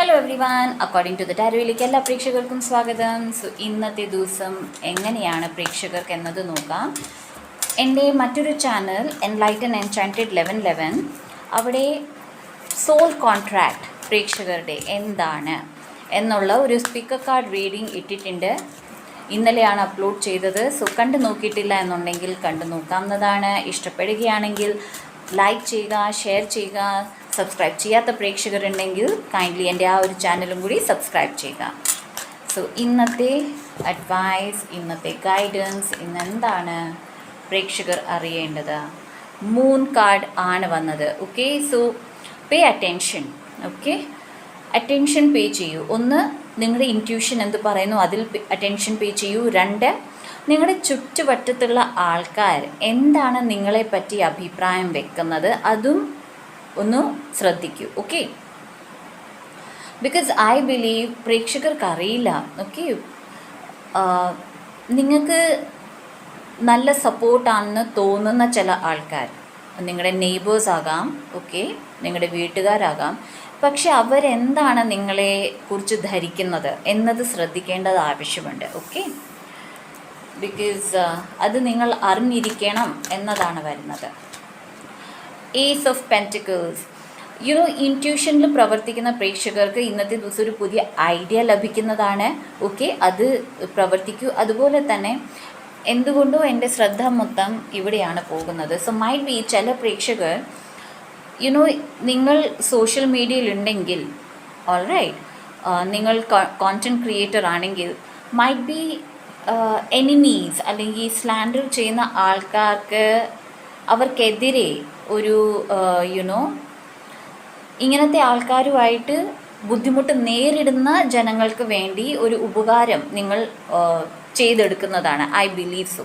Hello everyone according to the ടാരോയിലേക്ക് എല്ലാ പ്രേക്ഷകർക്കും സ്വാഗതം. സോ ഇന്നത്തെ ദിവസം എങ്ങനെയാണ് പ്രേക്ഷകർക്ക് എന്നത് നോക്കാം. എന്റെ മറ്റൊരു channel enlighten enchanted eleven eleven അവിടെ സോൾ കോൺട്രാക്ട് പ്രേക്ഷകരുടെ എന്താണ് എന്നുള്ള ഒരു സ്പീക്കർ കാർഡ് റീഡിംഗ് ഇട്ടിട്ടുണ്ട്. ഇന്നലെയാണ് അപ്ലോഡ് ചെയ്തത്. സോ കണ്ടു നോക്കിയിട്ടില്ല എന്നുണ്ടെങ്കിൽ കണ്ടു നോക്കാവുന്നതാണ് ഇഷ്ടപ്പെടുകയാണെങ്കിൽ ലൈക്ക് ചെയ്യുക ഷെയർ ചെയ്യുക സബ്സ്ക്രൈബ് ചെയ്യാത്ത പ്രേക്ഷകരുണ്ടെങ്കിൽ കൈൻഡ്ലി എന്റെ ആ ഒരു ചാനലും കൂടി സബ്സ്ക്രൈബ് ചെയ്യുക. സോ ഇന്നത്തെ അഡ്വൈസ് ഇന്നത്തെ ഗൈഡൻസ് ഇന്ന് എന്താണ് പ്രേക്ഷകർ അറിയേണ്ടത്? മൂൺ കാർഡ് ആണ് വന്നത്. Okay so pay attention okay attention pay ചെയ്യൂ. ഒന്ന് നിങ്ങളുടെ ഇന്റ്യൂഷൻ എന്ത് പറയുന്നു? അതിൽ അറ്റൻഷൻ പേ ചെയ്യൂ. രണ്ട് നിങ്ങളുടെ ചുറ്റുവട്ടത്തുള്ള ആൾക്കാർ എന്താണ് നിങ്ങളെപ്പറ്റി അഭിപ്രായം വെക്കുന്നത്? അതും ഒന്ന് ശ്രദ്ധിക്കൂ ഓക്കെ ബിക്കോസ് ഐ ബിലീവ് പ്രേക്ഷകർക്ക് അറിയില്ല ഓക്കെ നിങ്ങൾക്ക് നല്ല സപ്പോർട്ടാണെന്ന് തോന്നുന്ന ചില ആൾക്കാർ നിങ്ങളുടെ നെയ്ബേഴ്സ് ആകാം ഓക്കെ നിങ്ങളുടെ വീട്ടുകാരാകാം. പക്ഷെ അവരെന്താണ് നിങ്ങളെ കുറിച്ച് ധരിക്കുന്നത് എന്നത് ശ്രദ്ധിക്കേണ്ടത് ആവശ്യമുണ്ട് ഓക്കെ ബിക്കോസ് അത് നിങ്ങൾ അറിഞ്ഞിരിക്കണം എന്നതാണ് വരുന്നത്. Ace of pentacles you know ഇന്റ്യൂഷനിൽ പ്രവർത്തിക്കുന്ന പ്രേക്ഷകർക്ക് ഇന്നത്തെ ദിവസം ഒരു പുതിയ ഐഡിയ ലഭിക്കുന്നതാണ്. ഓക്കെ അത് പ്രവർത്തിക്കൂ. അതുപോലെ തന്നെ എന്തുകൊണ്ടോ എന്റെ ശ്രദ്ധ മൊത്തം ഇവിടെയാണ് പോകുന്നത്. സോ മൈറ്റ് ബി ചില പ്രേക്ഷകർ യുനോ നിങ്ങൾ സോഷ്യൽ മീഡിയയിലുണ്ടെങ്കിൽ ഓൾ റൈറ്റ് നിങ്ങൾ കോണ്ടന്റ് ക്രിയേറ്റർ ആണെങ്കിൽ മൈറ്റ് ബി എനിമീസ് അല്ലെങ്കിൽ സ്ലാൻഡർ ചെയ്യുന്ന ആൾക്കാർക്ക് അവർക്കെതിരെ ഒരു യുനോ ഇങ്ങനത്തെ ആൾക്കാരുമായിട്ട് ബുദ്ധിമുട്ട് നേരിടുന്ന ജനങ്ങൾക്ക് വേണ്ടി ഒരു ഉപകാരം നിങ്ങൾ ചെയ്തെടുക്കുന്നതാണ്. I believe so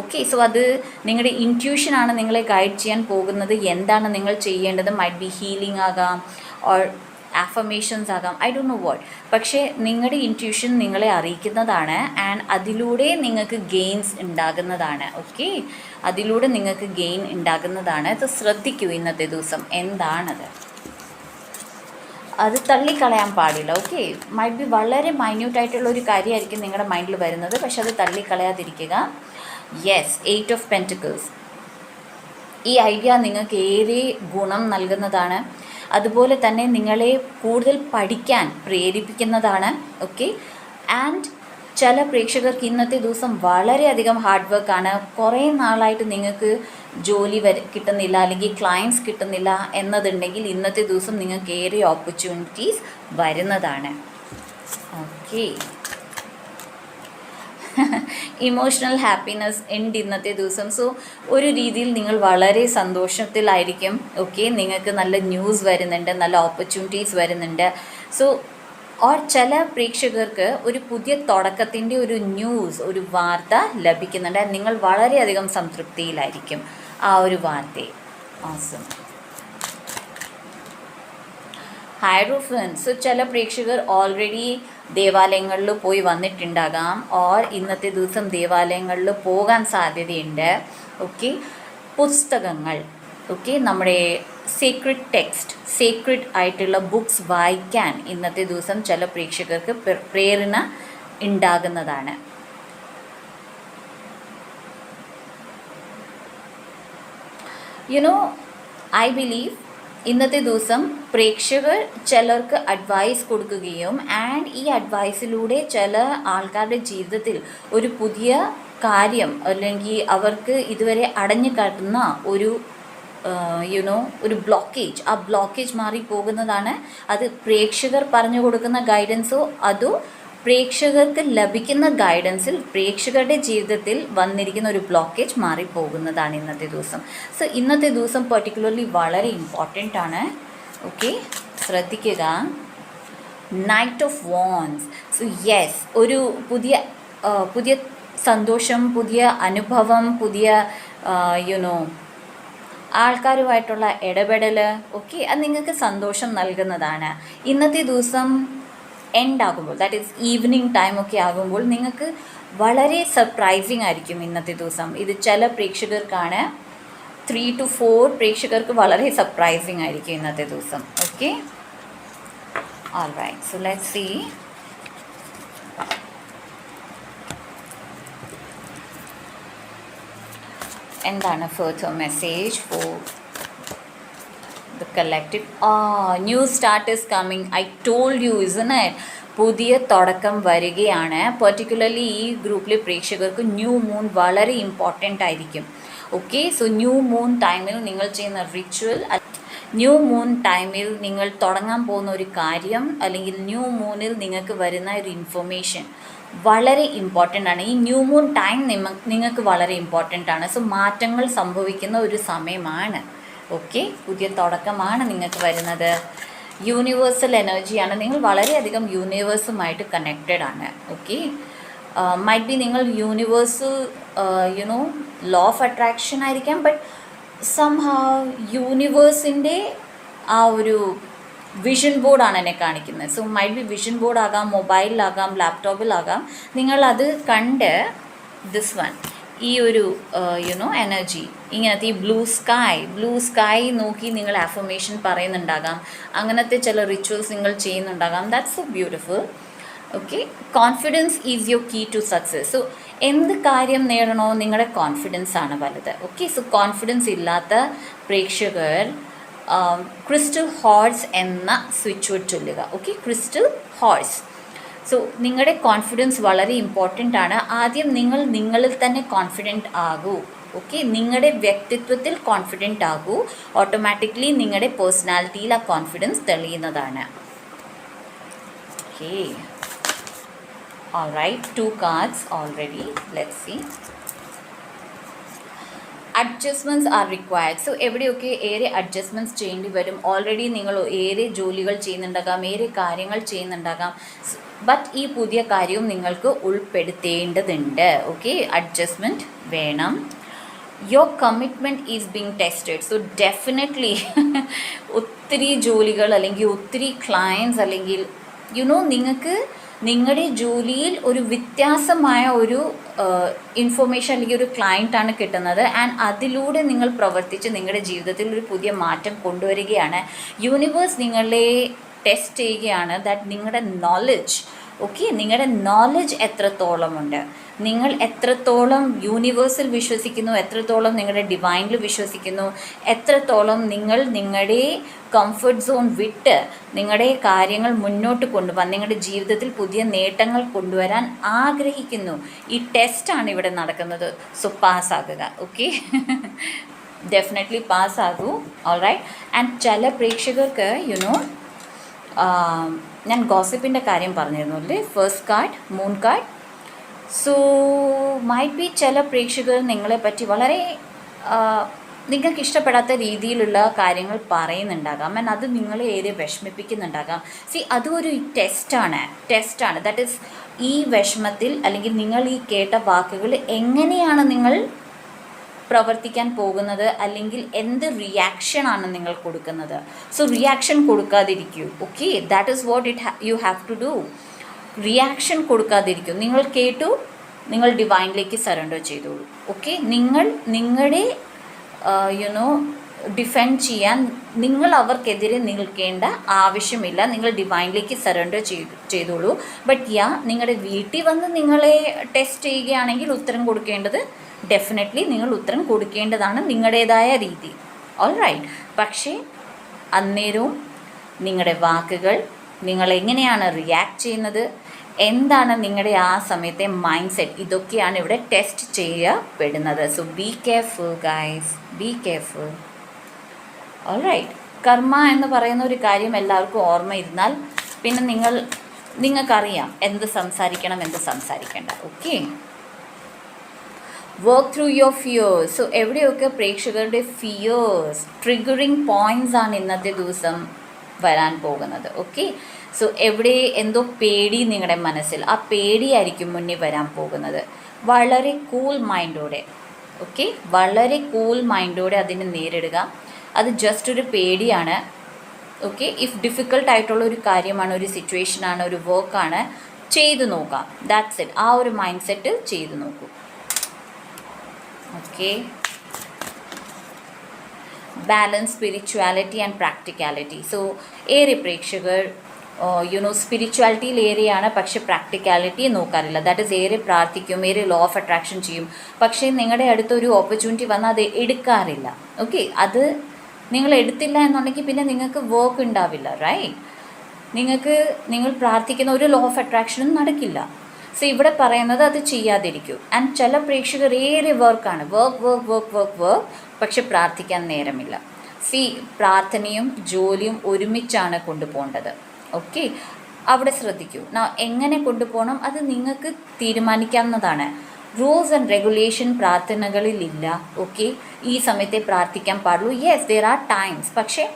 okay so അത് നിങ്ങളുടെ ഇന്റ്യൂഷനാണ് നിങ്ങളെ ഗൈഡ് ചെയ്യാൻ പോകുന്നത്. എന്താണ് നിങ്ങൾ ചെയ്യേണ്ടത്? മൈറ്റ് ബി ഹീലിംഗ് ആകാം ഓർ ആഫമേഷൻസ് ആകാം. ഐ ഡോ നോ വാട്ട് പക്ഷേ നിങ്ങളുടെ ഇന്റ്യൂഷൻ നിങ്ങളെ അറിയിക്കുന്നതാണ് ആൻഡ് അതിലൂടെ നിങ്ങൾക്ക് ഗെയിൻസ് ഉണ്ടാകുന്നതാണ്. ഓക്കെ അതിലൂടെ നിങ്ങൾക്ക് ഗെയിൻ ഉണ്ടാകുന്നതാണ്. അത് ശ്രദ്ധിക്കൂ ഇന്നത്തെ ദിവസം. എന്താണത്? അത് തള്ളിക്കളയാൻ പാടില്ല. ഓക്കെ മൈറ്റ് ബി വളരെ മൈന്യൂട്ടായിട്ടുള്ള ഒരു കാര്യമായിരിക്കും നിങ്ങളുടെ മൈൻഡിൽ വരുന്നത്. പക്ഷെ അത് തള്ളിക്കളയാതിരിക്കുക. യെസ് എയ്റ്റ് ഓഫ് പെന്റിക്കിൾസ് ഈ ഐഡിയ നിങ്ങൾക്ക് ഏറെ ഗുണം നൽകുന്നതാണ്. അതുപോലെ തന്നെ നിങ്ങളെ കൂടുതൽ പഠിക്കാൻ പ്രേരിപ്പിക്കുന്നതാണ്. ഓക്കെ ആൻഡ് ചില പ്രേക്ഷകർക്ക് ഇന്നത്തെ ദിവസം വളരെയധികം ഹാർഡ് വർക്കാണ് കുറേ നാളായിട്ട് നിങ്ങൾക്ക് ജോലി വര കിട്ടുന്നില്ല അല്ലെങ്കിൽ ക്ലയൻസ് കിട്ടുന്നില്ല എന്നതുണ്ടെങ്കിൽ ഇന്നത്തെ ദിവസം നിങ്ങൾക്ക് ഏറെ ഓപ്പർച്യൂണിറ്റീസ് വരുന്നതാണ്. ഓക്കെ ഇമോഷണൽ ഹാപ്പിനെസ് ഉണ്ട് ഇന്നത്തെ ദിവസം. സോ ഒരു രീതിയിൽ നിങ്ങൾ വളരെ സന്തോഷത്തിലായിരിക്കും. ഓക്കെ നിങ്ങൾക്ക് നല്ല ന്യൂസ് വരുന്നുണ്ട് നല്ല ഓപ്പർച്യൂണിറ്റീസ് വരുന്നുണ്ട്. സോ ഓർ ചില പ്രേക്ഷകർക്ക് ഒരു പുതിയ തുടക്കത്തിന്റെ ഒരു ന്യൂസ് ഒരു വാർത്ത ലഭിക്കുന്നുണ്ട്. നിങ്ങൾ വളരെയധികം സംതൃപ്തിയിലായിരിക്കും ആ ഒരു വാർത്തയെ. ആസം ഹൈറോഫൻ സോ ചില പ്രേക്ഷകർ ഓൾറെഡി ദേവാലയങ്ങളിൽ പോയി വന്നിട്ടുണ്ടാകാം. ഓർ ഇന്നത്തെ ദിവസം ദേവാലയങ്ങളിൽ പോകാൻ സാധ്യതയുണ്ട്. ഓക്കെ പുസ്തകങ്ങൾ. ഓക്കെ നമ്മുടെ സീക്രട്ട് ടെക്സ്റ്റ് സീക്രട്ട് ആയിട്ടുള്ള ബുക്സ് വായിക്കാൻ ഇന്നത്തെ ദിവസം ചില പ്രേക്ഷകർക്ക് പ്രേരണ ഉണ്ടാകുന്നതാണ് യുനോ ഐ ബിലീവ് ഇന്നത്തെ ദിവസം പ്രേക്ഷകർ ചിലർക്ക് അഡ്വൈസ് കൊടുക്കുകയും ആൻഡ് ഈ അഡ്വൈസിലൂടെ ചില ആൾക്കാരുടെ ജീവിതത്തിൽ ഒരു പുതിയ കാര്യം അല്ലെങ്കിൽ അവർക്ക് ഇതുവരെ അടഞ്ഞു കാട്ടുന്ന ഒരു യുനോ ഒരു ബ്ലോക്കേജ് ആ ബ്ലോക്കേജ് മാറി പോകുന്നതാണ്. അത് പ്രേക്ഷകർ പറഞ്ഞു കൊടുക്കുന്ന ഗൈഡൻസോ അതോ പ്രേക്ഷകർക്ക് ലഭിക്കുന്ന ഗൈഡൻസിൽ പ്രേക്ഷകരുടെ ജീവിതത്തിൽ വന്നിരിക്കുന്ന ഒരു ബ്ലോക്കേജ് മാറിപ്പോകുന്നതാണ് ഇന്നത്തെ ദിവസം. സോ ഇന്നത്തെ ദിവസം പെർട്ടിക്കുലർലി വളരെ ഇമ്പോർട്ടന്റ് ആണ്. ഓക്കെ ശ്രദ്ധിക്കുക. Knight of wands so yes ഒരു പുതിയ പുതിയ സന്തോഷം പുതിയ അനുഭവം പുതിയ യുനോ ആൾക്കാരുമായിട്ടുള്ള ഇടപെടൽ ഓക്കെ അത് നിങ്ങൾക്ക് സന്തോഷം നൽകുന്നതാണ്. ഇന്നത്തെ ദിവസം എൻഡ് ആകുമ്പോൾ ദാറ്റ് ഈസ് ഈവനിങ് ടൈം ഒക്കെ ആകുമ്പോൾ നിങ്ങൾക്ക് വളരെ സർപ്രൈസിങ് ആയിരിക്കും ഇന്നത്തെ ദിവസം. ഇത് ചില പ്രേക്ഷകർക്കാണ് ത്രീ ടു ഫോർ പ്രേക്ഷകർക്ക് വളരെ സർപ്രൈസിങ് ആയിരിക്കും ഇന്നത്തെ ദിവസം. Okay all right so let see. എന്താണ് fourth message for the collective ആ new start is coming I told you is on it പുതിയ തുടക്കം വരികയാണ്. പെർട്ടിക്കുലർലി ഈ ഗ്രൂപ്പിലെ പ്രേക്ഷകർക്ക് ന്യൂ മൂൺ വളരെ ഇമ്പോർട്ടന്റ് ആയിരിക്കും. ഓക്കെ സോ ന്യൂ മൂൺ ടൈമിൽ നിങ്ങൾ ചെയ്യുന്ന റിച്വൽ ന്യൂ മൂൺ ടൈമിൽ നിങ്ങൾ തുടങ്ങാൻ പോകുന്ന ഒരു കാര്യം അല്ലെങ്കിൽ ന്യൂ മൂണിൽ നിങ്ങൾക്ക് വരുന്ന ഒരു ഇൻഫർമേഷൻ വളരെ ഇമ്പോർട്ടന്റ് ആണ്. ഈ ന്യൂ മൂൺ ടൈം നിങ്ങൾക്ക് വളരെ ഇമ്പോർട്ടന്റ് ആണ്. സോ മാറ്റങ്ങൾ സംഭവിക്കുന്ന ഒരു സമയമാണ്. ഓക്കെ പുതിയ തുടക്കമാണ് നിങ്ങൾക്ക് വരുന്നത്. യൂണിവേഴ്സൽ എനർജിയാണ് നിങ്ങൾ വളരെയധികം യൂണിവേഴ്സുമായിട്ട് കണക്റ്റഡ് ആണ്. ഓക്കെ മൈറ്റ് ബി നിങ്ങൾ universe you know law of attraction ആയിരിക്കാം ബട്ട് സംഹാവ് യൂണിവേഴ്സിന്റെ ആ ഒരു വിഷൻ ബോർഡാണ് എന്നെ കാണിക്കുന്നത്. സോ മൈറ്റ് ബി വിഷൻ ബോർഡാകാം മൊബൈലിലാകാം ലാപ്ടോപ്പിലാകാം നിങ്ങളത് കണ്ട് ദിസ് വൺ ഈ ഒരു യുനോ എനർജി ഇങ്ങനത്തെ ഈ ബ്ലൂ സ്കൈ ബ്ലൂ സ്കൈ നോക്കി നിങ്ങൾ ആഫർമേഷൻ പറയുന്നുണ്ടാകാം. അങ്ങനത്തെ ചില റിച്വൽസ് നിങ്ങൾ ചെയ്യുന്നുണ്ടാകാം. That's so beautiful okay confidence is your key to success so എന്ത് കാര്യം നേടണോ നിങ്ങളുടെ കോൺഫിഡൻസ് ആണ് വലുത്. ഓക്കെ സോ കോൺഫിഡൻസ് ഇല്ലാത്ത പ്രേക്ഷകർ ക്രിസ്റ്റൽ ഹോഴ്സ് എന്ന സ്വിച്ച് വേർഡ് ചൊല്ലുക. ഓക്കെ ക്രിസ്റ്റൽ ഹോഴ്സ് സോ നിങ്ങളുടെ കോൺഫിഡൻസ് വളരെ ഇമ്പോർട്ടന്റ് ആണ്. ആദ്യം നിങ്ങൾ നിങ്ങളിൽ തന്നെ കോൺഫിഡന്റ് ആകൂ. ഓക്കെ നിങ്ങളുടെ വ്യക്തിത്വത്തിൽ കോൺഫിഡന്റ് ആകൂ. ഓട്ടോമാറ്റിക്കലി നിങ്ങളുടെ പേഴ്സണാലിറ്റിയിൽ ആ confidence തെളിയുന്നതാണ്. Okay all right two cards already. Let's see. Adjustments are required so എവിടെയൊക്കെ ഏറെ അഡ്ജസ്റ്റ്മെന്റ്സ് ചെയ്യേണ്ടി വരും? ഓൾറെഡി നിങ്ങൾ ഏറെ ജോലികൾ ചെയ്യുന്നുണ്ടാകാം ഏറെ കാര്യങ്ങൾ ചെയ്യുന്നുണ്ടാകാം. ബട്ട് ഈ പുതിയ കാര്യവും നിങ്ങൾക്ക് ഉൾപ്പെടുത്തേണ്ടതുണ്ട്. ഓക്കെ അഡ്ജസ്റ്റ്മെന്റ് വേണം. Your commitment is being tested so definitely ഒത്തിരി ജോലികൾ അല്ലെങ്കിൽ ഒത്തിരി ക്ലയൻസ് അല്ലെങ്കിൽ യുനോ നിങ്ങൾക്ക് നിങ്ങളുടെ ജോലിയിൽ ഒരു വ്യത്യാസമായ ഒരു ഇൻഫർമേഷൻ അല്ലെങ്കിൽ ഒരു ക്ലയന്റാണ് കിട്ടുന്നത്. ആൻഡ് അതിലൂടെ നിങ്ങൾ പ്രവർത്തിച്ച് നിങ്ങളുടെ ജീവിതത്തിൽ ഒരു പുതിയ മാറ്റം കൊണ്ടുവരികയാണ്. യൂണിവേഴ്സ് നിങ്ങളെ ടെസ്റ്റ് ചെയ്യുകയാണ് ദാറ്റ് നിങ്ങളുടെ നോളജ് ഓക്കെ നിങ്ങളുടെ നോളജ് എത്രത്തോളമുണ്ട്? നിങ്ങൾ എത്രത്തോളം യൂണിവേഴ്സിൽ വിശ്വസിക്കുന്നു എത്രത്തോളം നിങ്ങളുടെ ഡിവൈനിൽ വിശ്വസിക്കുന്നു എത്രത്തോളം നിങ്ങൾ നിങ്ങളുടെ കംഫർട്ട് സോൺ വിട്ട് നിങ്ങളുടെ കാര്യങ്ങൾ മുന്നോട്ട് കൊണ്ടുപോകാൻ നിങ്ങളുടെ ജീവിതത്തിൽ പുതിയ നേട്ടങ്ങൾ കൊണ്ടുവരാൻ ആഗ്രഹിക്കുന്നു. ഈ ടെസ്റ്റാണ് ഇവിടെ നടക്കുന്നത്. സോ പാസ്സാകുക ഓക്കെ ഡെഫിനറ്റ്ലി പാസ്സാകൂ ഓൾ റൈറ്റ് ആൻഡ് ചില പ്രേക്ഷകർക്ക് യുനോ ഞാൻ ഗോസിപ്പിന്റെ കാര്യം പറഞ്ഞിരുന്നു അല്ലേ? First card moon card so might be ചില പ്രേക്ഷകർ നിങ്ങളെ പറ്റി വളരെ നിങ്ങൾക്ക് ഇഷ്ടപ്പെടാത്ത രീതിയിലുള്ള കാര്യങ്ങൾ പറയുന്നുണ്ടാകാം. ആൻഡ് അത് നിങ്ങളെ ഏറെ വിഷമിപ്പിക്കുന്നുണ്ടാകാം. സി അതും ഒരു ടെസ്റ്റാണ് ടെസ്റ്റാണ് ദാറ്റ് ഇസ് ഈ വിഷമത്തിൽ അല്ലെങ്കിൽ നിങ്ങൾ ഈ കേട്ട വാക്കുകൾ എങ്ങനെയാണ് നിങ്ങൾ പ്രവർത്തിക്കാൻ പോകുന്നത്? അല്ലെങ്കിൽ എന്ത് റിയാക്ഷനാണ് നിങ്ങൾ കൊടുക്കുന്നത്? So reaction കൊടുക്കാതിരിക്കൂ. Okay that is what it you have to do reaction കൊടുക്കാതിരിക്കും. നിങ്ങൾ കേട്ടു നിങ്ങൾ ഡിവൈനിലേക്ക് സറണ്ടർ ചെയ്തോളൂ. ഓക്കെ നിങ്ങൾ നിങ്ങളുടെ യുനോ ഡിഫെൻഡ് ചെയ്യാൻ നിങ്ങൾ അവർക്കെതിരെ നിൽക്കേണ്ട ആവശ്യമില്ല. നിങ്ങൾ ഡിവൈനിലേക്ക് സറണ്ടർ ചെയ്തു ചെയ്തോളൂ. ബട്ട് യാ നിങ്ങളുടെ വീട്ടിൽ വന്ന് നിങ്ങളെ ടെസ്റ്റ് ചെയ്യുകയാണെങ്കിൽ ഉത്തരം കൊടുക്കേണ്ടത് ഡെഫിനറ്റ്ലി നിങ്ങൾ ഉത്തരം കൊടുക്കേണ്ടതാണ് നിങ്ങളുടേതായ രീതി. ഓൾ റൈറ്റ് പക്ഷേ അന്നേരവും നിങ്ങളുടെ വാക്കുകൾ നിങ്ങൾ എങ്ങനെയാണ് റിയാക്ട് ചെയ്യുന്നത്? എന്താണ് നിങ്ങളുടെ ആ സമയത്തെ മൈൻഡ് സെറ്റ് ഇതൊക്കെയാണ് ഇവിടെ ടെസ്റ്റ് ചെയ്യപ്പെടുന്നത്. So be careful guys be careful all right കർമ്മ എന്ന് പറയുന്ന ഒരു കാര്യം എല്ലാവർക്കും ഓർമ്മ ഇരുന്നാൽ പിന്നെ നിങ്ങൾ നിങ്ങൾക്കറിയാം എന്ത് സംസാരിക്കണം എന്ത് സംസാരിക്കേണ്ട. Okay work through your fears so എവിടെയൊക്കെ പ്രേക്ഷകരുടെ ഫിയേഴ്സ് ട്രിഗറിങ് പോയിന്റ്സ് ആണ് ഇന്നത്തെ ദിവസം വരാൻ പോകുന്നത്. ഓക്കെ സോ എവിടെ എന്തോ പേടി നിങ്ങളുടെ മനസ്സിൽ. ആ പേടിയായിരിക്കും മുന്നിൽ വരാൻ പോകുന്നത്. വളരെ കൂൾ മൈൻഡോടെ ഓക്കെ വളരെ കൂൾ മൈൻഡോടെ അതിനെ നേരിടുക. അത് ജസ്റ്റ് ഒരു പേടിയാണ്. ഓക്കെ ഇഫ് ഡിഫിക്കൽട്ട് ആയിട്ടുള്ള ഒരു കാര്യമാണ് ഒരു സിറ്റുവേഷനാണ് ഒരു വർക്കാണ് ചെയ്തു നോക്കാം ദാറ്റ്സ് ഇറ്റ് ആ ഒരു മൈൻഡ് സെറ്റ് ചെയ്തു നോക്കൂ. Okay balance spirituality and practicality so ഏറെ പ്രേക്ഷകർ യുനോ സ്പിരിച്വാലിറ്റിയിൽ ഏറിയാണ് പക്ഷെ പ്രാക്ടിക്കാലിറ്റി നോക്കാറില്ല. ദാറ്റ് ഇസ് ഏറെ പ്രാർത്ഥിക്കും ഏറെ ലോ ഓഫ് അട്രാക്ഷൻ ചെയ്യും. പക്ഷേ നിങ്ങളുടെ അടുത്തൊരു ഓപ്പർച്യൂണിറ്റി വന്നാൽ അത് എടുക്കാറില്ല. ഓക്കെ അത് നിങ്ങൾ എടുത്തില്ല എന്നുണ്ടെങ്കിൽ പിന്നെ നിങ്ങൾക്ക് വർക്ക് ഉണ്ടാവില്ല റൈറ്റ് നിങ്ങൾക്ക് നിങ്ങൾ പ്രാർത്ഥിക്കുന്ന ഒരു ലോ ഓഫ് അട്രാക്ഷനും നടക്കില്ല. സോ ഇവിടെ പറയുന്നത് അത് ചെയ്യാതിരിക്കൂ. ആൻഡ് ചില പ്രേക്ഷകർ ഏറെ വർക്കാണ് work work work work work പക്ഷെ പ്രാർത്ഥിക്കാൻ നേരമില്ല. സി പ്രാർത്ഥനയും ജോലിയും ഒരുമിച്ചാണ് കൊണ്ടുപോകേണ്ടത്. ഓക്കെ അവിടെ ശ്രദ്ധിക്കൂ. നാ എങ്ങനെ കൊണ്ടുപോകണം? അത് നിങ്ങൾക്ക് തീരുമാനിക്കാവുന്നതാണ്. റൂൾസ് ആൻഡ് റെഗുലേഷൻ പ്രാർത്ഥനകളിലില്ല. ഓക്കെ ഈ സമയത്തെ പ്രാർത്ഥിക്കാൻ പാടുള്ളൂ. യെസ് ദർ ആർ ടൈംസ് പക്ഷേ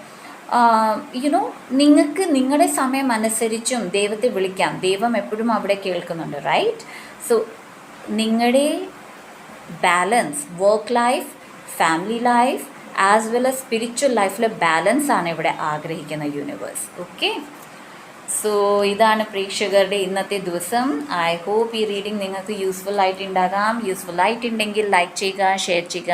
യുനോ നിങ്ങൾക്ക് നിങ്ങളുടെ സമയം അനുസരിച്ചും ദൈവത്തെ വിളിക്കാം. ദൈവം എപ്പോഴും അവിടെ കേൾക്കുന്നുണ്ട് റൈറ്റ് സോ നിങ്ങളുടെ balance work life family life as well as spiritual ലൈഫിലെ ബാലൻസ് ആണ് ഇവിടെ ആഗ്രഹിക്കുന്ന യൂണിവേഴ്സ് ഓക്കെ സോ ഇതാണ് പ്രേക്ഷകരുടെ ഇന്നത്തെ ദിവസം. ഐ ഹോപ്പ് ഈ റീഡിംഗ് നിങ്ങൾക്ക് യൂസ്ഫുൾ ആയിട്ട് ആയിട്ടുണ്ടാകാം. യൂസ്ഫുൾ ആയിട്ടുണ്ടെങ്കിൽ ലൈക്ക് ചെയ്യുക ഷെയർ ചെയ്യുക.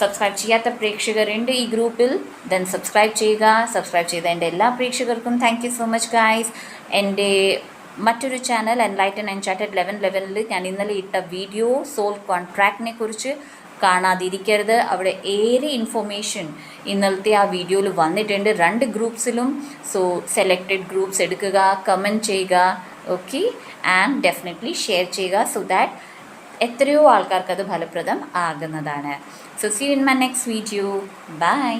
സബ്സ്ക്രൈബ് ചെയ്യാത്ത പ്രേക്ഷകരുണ്ട് ഈ ഗ്രൂപ്പിൽ. ദെൻ സബ്സ്ക്രൈബ് ചെയ്യുക. സബ്സ്ക്രൈബ് ചെയ്ത എന്റെ എല്ലാ പ്രേക്ഷകർക്കും താങ്ക് സോ മച്ച് ഗായ്സ് എന്റെ മറ്റൊരു ചാനൽ എൻലൈറ്റൻ എൻചാറ്റഡ് ലെവൻ ലെവനിൽ ഞാൻ ഇന്നലെ ഇട്ട വീഡിയോ സോൾ കോൺട്രാക്റ്റിനെ കുറിച്ച് കാണാതിരിക്കരുത്. അവിടെ ഏറെ ഇൻഫോർമേഷൻ ഇന്നലത്തെ ആ വീഡിയോയിൽ വന്നിട്ടുണ്ട്. രണ്ട് ഗ്രൂപ്പ്സിലും സോ സെലക്റ്റഡ് ഗ്രൂപ്പ്സ് എടുക്കുക കമന്റ് ചെയ്യുക ഓക്കെ ആൻഡ് ഡെഫിനറ്റ്ലി ഷെയർ ചെയ്യുക സോ ദാറ്റ് എത്രയോ ആൾക്കാർക്ക് അത് ഫലപ്രദം ആകുന്നതാണ്. So see in my next video bye